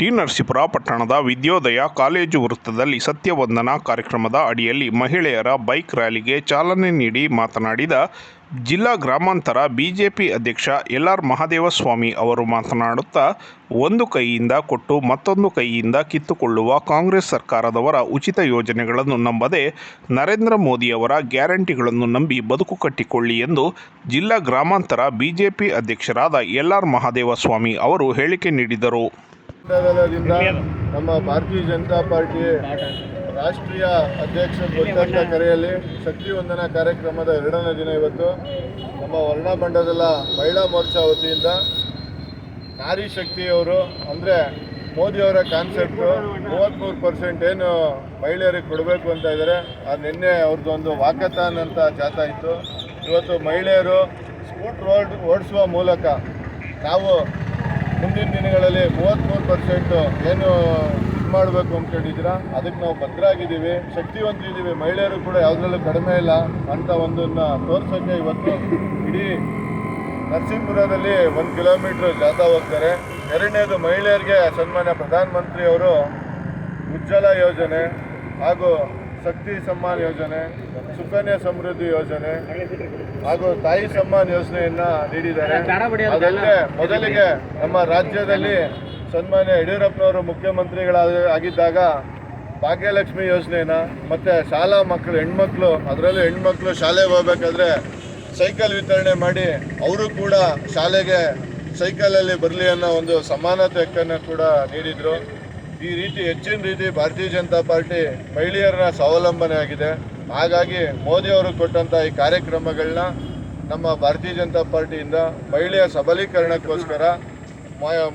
T Narasipura ಪಟ್ಟಣದ Vidyodaya college ವೃತ್ತದಲ್ಲಿ ಸತ್ಯವಂದನಾ ಕಾರ್ಯಕ್ರಮದ ಅಡಿಯಲ್ಲಿ ಮಹಿಳೆಯರ ಬೈಕ್ ರ್ಯಾಲಿಗೆ ಚಾಲನೆ ನೀಡಿ ಮಾತನಾಡಿದ ಜಿಲ್ಲಾ ಗ್ರಾಮಾಂತರ ಬಿಜೆಪಿ ಅಧ್ಯಕ್ಷ ಎಲ್ ಆರ್ ಮಹದೇವಸ್ವಾಮಿ ಅವರು ಮಾತನಾಡುತ್ತಾ, ಒಂದು ಕೈಯಿಂದ ಕೊಟ್ಟು ಮತ್ತೊಂದು ಕೈಯಿಂದ ಕಿತ್ತುಕೊಳ್ಳುವ ಕಾಂಗ್ರೆಸ್ ಸರ್ಕಾರದವರ ಉಚಿತ ಯೋಜನೆಗಳನ್ನು ನಂಬದೆ ನರೇಂದ್ರ ಮೋದಿಯವರ ಗ್ಯಾರಂಟಿಗಳನ್ನು ನಂಬಿ ಬದುಕು ಕಟ್ಟಿಕೊಳ್ಳಿ ಎಂದು ಜಿಲ್ಲಾ ಗ್ರಾಮಾಂತರ ಬಿಜೆಪಿ ಅಧ್ಯಕ್ಷರಾದ ಎಲ್ ಆರ್ ಮಹದೇವಸ್ವಾಮಿ ಅವರು ಹೇಳಿಕೆ ನೀಡಿದರು. ನಮ್ಮ ಭಾರತೀಯ ಜನತಾ ಪಾರ್ಟಿ ರಾಷ್ಟ್ರೀಯ ಅಧ್ಯಕ್ಷ ಗೊತ್ತಂತ ಕರೆಯಲ್ಲಿ ಶಕ್ತಿ ವಂದನಾ ಕಾರ್ಯಕ್ರಮದ ಎರಡನೇ ದಿನ ಇವತ್ತು. ನಮ್ಮ ವರ್ಣಬಂಡದಲ್ಲ ಮಹಿಳಾ ಮೋರ್ಚಾ ವತಿಯಿಂದ ನಾರಿ ಶಕ್ತಿಯವರು ಅಂದರೆ ಮೋದಿಯವರ ಕಾನ್ಸೆಪ್ಟು ಮೂವತ್ತ್ಮೂರು ಪರ್ಸೆಂಟ್ ಏನು ಮಹಿಳೆಯರಿಗೆ ಕೊಡಬೇಕು ಅಂತ ಇದ್ದಾರೆ. ಅದು ನಿನ್ನೆ ಅವ್ರದ್ದು ಒಂದು ವಾಕಥಾನ್ ಅಂತ ಜಾಥಾ ಇತ್ತು. ಇವತ್ತು ಮಹಿಳೆಯರು ಸ್ಕೂಟ್ ರೋಡ್ ಓಡಿಸುವ ಮೂಲಕ ನಾವು ಮುಂದಿನ ದಿನಗಳಲ್ಲಿ ಮೂವತ್ತ್ಮೂರು ಪರ್ಸೆಂಟು ಏನು ಇದು ಮಾಡಬೇಕು ಅಂದ್ಕೊಂಡಿದ್ದೀರಾ ಅದಕ್ಕೆ ನಾವು ಭದ್ರಾಗಿದ್ದೀವಿ. ಶಕ್ತಿವಂತಿದ್ದೀವಿ. ಮಹಿಳೆಯರು ಕೂಡ ಯಾವುದರಲ್ಲೂ ಕಡಿಮೆ ಇಲ್ಲ ಅಂತ ಒಂದನ್ನು ತೋರಿಸೋಕ್ಕೆ ಇವತ್ತು ಇಡೀ ನರಸಿಂಹಪುರದಲ್ಲಿ ಒಂದು ಕಿಲೋಮೀಟ್ರ್ ಜಾಥಾ ಹೋಗ್ತಾರೆ. ಎರಡನೇದು ಮಹಿಳೆಯರಿಗೆ ಸನ್ಮಾನ್ಯ ಪ್ರಧಾನಮಂತ್ರಿಯವರು ಉಜ್ವಲ ಯೋಜನೆ ಹಾಗೂ ಶಕ್ತಿ ಸಮ್ಮಾನ್ ಯೋಜನೆ ಸುಕನ್ಯಾ ಸಮೃದ್ಧಿ ಯೋಜನೆ ಹಾಗೂ ತಾಯಿ ಸಮ್ಮಾನ್ ಯೋಜನೆಯನ್ನ ನೀಡಿದ್ದಾರೆ. ಅದಲ್ಲದೆ ಮೊದಲಿಗೆ ನಮ್ಮ ರಾಜ್ಯದಲ್ಲಿ ಸನ್ಮಾನ್ಯ ಯಡಿಯೂರಪ್ಪನವರು ಮುಖ್ಯಮಂತ್ರಿಗಳ ಆಗಿದ್ದಾಗ ಭಾಗ್ಯಲಕ್ಷ್ಮಿ ಯೋಜನೆನ ಮತ್ತೆ ಶಾಲಾ ಮಕ್ಕಳು ಹೆಣ್ಮಕ್ಳು ಅದರಲ್ಲೂ ಹೆಣ್ಮಕ್ಳು ಶಾಲೆಗೆ ಹೋಗ್ಬೇಕಾದ್ರೆ ಸೈಕಲ್ ವಿತರಣೆ ಮಾಡಿ ಅವರು ಕೂಡ ಶಾಲೆಗೆ ಸೈಕಲಲ್ಲಿ ಬರಲಿ ಅನ್ನೋ ಒಂದು ಸಮಾನತೆ ಕೂಡ ನೀಡಿದರು. ಈ ರೀತಿ ಹೆಚ್ಚಿನ ರೀತಿ ಭಾರತೀಯ ಜನತಾ ಪಾರ್ಟಿ ಮಹಿಳೆಯರ ಸ್ವಾವಲಂಬನೆ ಆಗಿದೆ. ಹಾಗಾಗಿ ಮೋದಿ ಅವರು ಕೊಟ್ಟಂಥ ಈ ಕಾರ್ಯಕ್ರಮಗಳನ್ನ ನಮ್ಮ ಭಾರತೀಯ ಜನತಾ ಪಾರ್ಟಿಯಿಂದ ಮಹಿಳೆಯ ಸಬಲೀಕರಣಕ್ಕೋಸ್ಕರ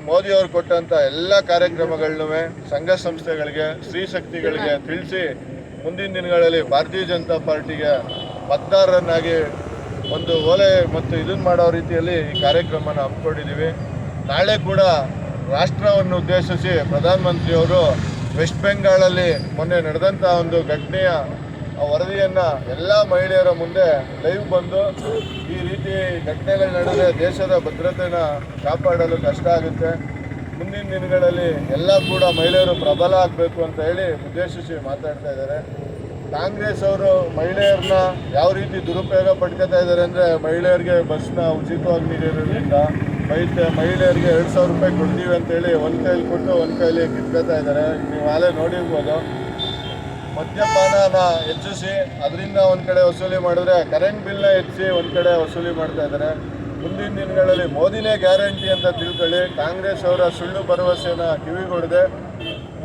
ಮೋದಿ ಅವರು ಕೊಟ್ಟಂಥ ಎಲ್ಲ ಕಾರ್ಯಕ್ರಮಗಳನ್ನೂ ಸಂಘ ಸಂಸ್ಥೆಗಳಿಗೆ, ಸ್ತ್ರೀ ಶಕ್ತಿಗಳಿಗೆ ತಿಳಿಸಿ ಮುಂದಿನ ದಿನಗಳಲ್ಲಿ ಭಾರತೀಯ ಜನತಾ ಪಾರ್ಟಿಗೆ ಮತದಾರರನ್ನಾಗಿ ಒಂದು ಓಲೆ ಮತ್ತು ಇದನ್ನು ಮಾಡೋ ರೀತಿಯಲ್ಲಿ ಈ ಕಾರ್ಯಕ್ರಮನ ಹಮ್ಮಿಕೊಂಡಿದ್ದೀವಿ. ನಾಳೆ ಕೂಡ ರಾಷ್ಟ್ರವನ್ನು ಉದ್ದೇಶಿಸಿ ಪ್ರಧಾನಮಂತ್ರಿಯವರು ವೆಸ್ಟ್ ಬೆಂಗಾಳಲ್ಲಿ ಮೊನ್ನೆ ನಡೆದಂಥ ಒಂದು ಘಟನೆಯ ವರದಿಯನ್ನು ಎಲ್ಲ ಮಹಿಳೆಯರ ಮುಂದೆ ಲೈವ್ ಬಂದು ಈ ರೀತಿ ಘಟನೆಗಳು ನಡೆದರೆ ದೇಶದ ಭದ್ರತೆನ ಕಾಪಾಡಲು ಕಷ್ಟ ಆಗುತ್ತೆ. ಮುಂದಿನ ದಿನಗಳಲ್ಲಿ ಎಲ್ಲ ಕೂಡ ಮಹಿಳೆಯರು ಪ್ರಬಲ ಆಗಬೇಕು ಅಂತ ಹೇಳಿ ಉದ್ದೇಶಿಸಿ ಮಾತಾಡ್ತಾ ಇದ್ದಾರೆ. ಕಾಂಗ್ರೆಸ್ ಅವರು ಮಹಿಳೆಯರನ್ನ ಯಾವ ರೀತಿ ದುರುಪಯೋಗ ಪಡ್ಕೋತಾ ಇದ್ದಾರೆ ಅಂದರೆ ಮಹಿಳೆಯರಿಗೆ ಬಸ್ನ ಉಚಿತವಾಗಿ ನೀಡಿರೋದ್ರಿಂದ ಮಹಿಳೆ ಮಹಿಳೆಯರಿಗೆ ಎರಡು ಸಾವಿರ ರೂಪಾಯಿ ಕೊಡ್ತೀವಿ ಅಂತೇಳಿ ಒಂದು ಕೈಲಿ ಕೊಟ್ಟು ಒಂದು ಕೈಲಿ ಕಿತ್ಕೋತಾ ಇದ್ದಾರೆ. ನೀವು ಆಲೇ ನೋಡಿರ್ಬೋದು. ಮದ್ಯಪಾನನ ಹೆಚ್ಚಿಸಿ, ಅದರಿಂದ ಒಂದು ಕಡೆ ವಸೂಲಿ ಮಾಡಿದ್ರೆ ಕರೆಂಟ್ ಬಿಲ್ನ ಹೆಚ್ಚಿ ಒಂದು ಕಡೆ ವಸೂಲಿ ಮಾಡ್ತಾ ಇದ್ದಾರೆ. ಮುಂದಿನ ದಿನಗಳಲ್ಲಿ ಮೋದಿನೇ ಗ್ಯಾರಂಟಿ ಅಂತ ತಿಳ್ಕೊಳ್ಳಿ. ಕಾಂಗ್ರೆಸ್ ಅವರ ಸುಳ್ಳು ಭರವಸೆನ ಕಿವಿಗೊಡದೆ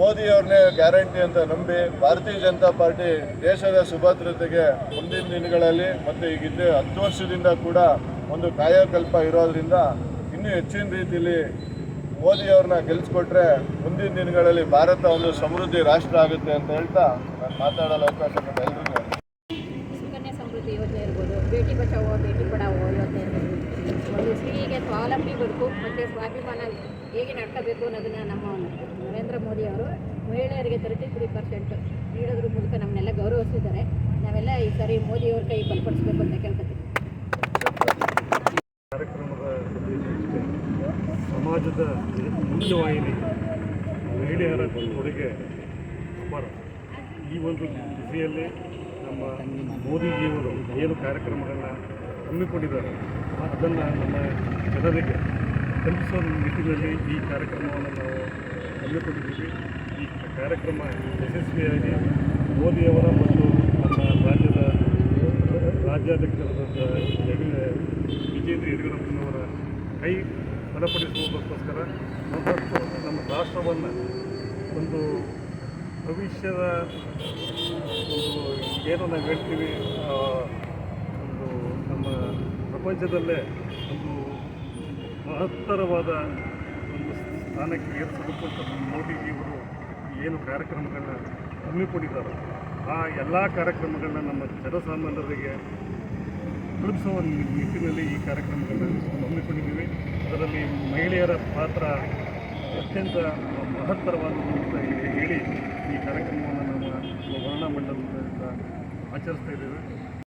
ಮೋದಿಯವ್ರನ್ನೇ ಗ್ಯಾರಂಟಿ ಅಂತ ನಂಬಿ ಭಾರತೀಯ ಜನತಾ ಪಾರ್ಟಿ ದೇಶದ ಸುಭದ್ರತೆಗೆ ಮುಂದಿನ ದಿನಗಳಲ್ಲಿ ಮತ್ತು ಈಗಿದ್ದ ಹತ್ತು ವರ್ಷದಿಂದ ಕೂಡ ಒಂದು ಕಾಯಕಲ್ಪ ಇರೋದ್ರಿಂದ ಇನ್ನೂ ಹೆಚ್ಚಿನ ರೀತಿಯಲ್ಲಿ ಮೋದಿಯವ್ರನ್ನ ಗೆಲ್ಸ್ಕೊಟ್ರೆ ಮುಂದಿನ ದಿನಗಳಲ್ಲಿ ಭಾರತ ಒಂದು ಸಮೃದ್ಧಿ ರಾಷ್ಟ್ರ ಆಗುತ್ತೆ ಅಂತ ಹೇಳ್ತಾ ನಾನು ಮಾತಾಡಲು ಅವಕಾಶ ಕೊಟ್ಟ ಸುಕನ್ಯಾ ಸಮೃದ್ಧಿ ಯೋಜನೆ ಇರ್ಬೋದು, ಬೇಟಿ ಬಚಾವೋ, ಬೇಟಿ ಪಡಾವೋ ಯೋಜನೆ ಒಂದು ಸ್ತ್ರೀಗೆ ಸ್ವಾವಲಂಬಿ ಬದುಕು ಮತ್ತು ಸ್ವಾಭಿಮಾನ ಹೇಗೆ ನಡ್ಕೋಬೇಕು ಅನ್ನೋದನ್ನು ನಮ್ಮ ನರೇಂದ್ರ ಮೋದಿ ಅವರು ಮಹಿಳೆಯರಿಗೆ ತರ್ಟಿ ತ್ರೀ ಪರ್ಸೆಂಟ್ ನೀಡೋದ್ರ ಮೂಲಕ ನಮ್ಮನ್ನೆಲ್ಲ ಗೌರವಿಸಿದ್ದಾರೆ. ನಾವೆಲ್ಲ ಈ ಸರಿ ಮೋದಿಯವ್ರ ಕೈ ಬಲಪಡಿಸ್ಬೇಕು ಅಂತ ಕೇಳ್ಕೊತೀವಿ ಅಪಾರ ಈ ಒಂದು ದಿಸೆಯಲ್ಲಿ ನಮ್ಮ ಮೋದಿಜಿಯವರು ಏನು ಕಾರ್ಯಕ್ರಮಗಳನ್ನು ಹಮ್ಮಿಕೊಂಡಿದ್ದಾರೆ, ಅದನ್ನು ನಮ್ಮ ಜನರಿಗೆ ತಲುಪಿಸೋ ನಿಟ್ಟಿನಲ್ಲಿ ಈ ಕಾರ್ಯಕ್ರಮವನ್ನು ನಾವು ಹಮ್ಮಿಕೊಂಡಿದ್ದೀವಿ. ಈ ಕಾರ್ಯಕ್ರಮ ಯಶಸ್ವಿಯಾಗಿ ಮೋದಿಯವರ ಮತ್ತು ನಮ್ಮ ರಾಜ್ಯದ ರಾಜ್ಯಾಧ್ಯಕ್ಷರಾದ ವಿಜೇಂದ್ರ ಯಡಿಯೂರಪ್ಪನವರ ಕೈ ಬಲಪಡಿಸುವುದಕ್ಕೋಸ್ಕರ ನಮ್ಮ ರಾಷ್ಟ್ರವನ್ನು ಒಂದು ಭವಿಷ್ಯದ ಒಂದು ಏನು ನಾವು ಹೇಳ್ತೀವಿ ಒಂದು ನಮ್ಮ ಪ್ರಪಂಚದಲ್ಲೇ ಒಂದು ಮಹತ್ತರವಾದ ಒಂದು ಸ್ಥಾನಕ್ಕೆ ಏರಿಸಬೇಕಂತ ಮೋದಿಜಿಯವರು ಏನು ಕಾರ್ಯಕ್ರಮಗಳನ್ನ ಹಮ್ಮಿಕೊಂಡಿದ್ದಾರೆ. ಆ ಎಲ್ಲ ಕಾರ್ಯಕ್ರಮಗಳನ್ನ ನಮ್ಮ ಜನಸಾಮಾನ್ಯರಿಗೆ ತಲುಪಿಸುವ ನಿಟ್ಟಿನಲ್ಲಿ ಈ ಕಾರ್ಯಕ್ರಮಗಳನ್ನು ಹಮ್ಮಿಕೊಂಡಿದ್ದೀವಿ. ಅದರಲ್ಲಿ ಮಹಿಳೆಯರ ಪಾತ್ರ ಅತ್ಯಂತ ಮಹತ್ತರವಾದ ಅಂತ ಹೇಳಿ ಈ ಕಾರ್ಯಕ್ರಮವನ್ನು ನಮ್ಮ ವರ್ಣ ಮಂಡಲದಿಂದ ಆಚರಿಸ್ತಾ ಇದ್ದೇವೆ.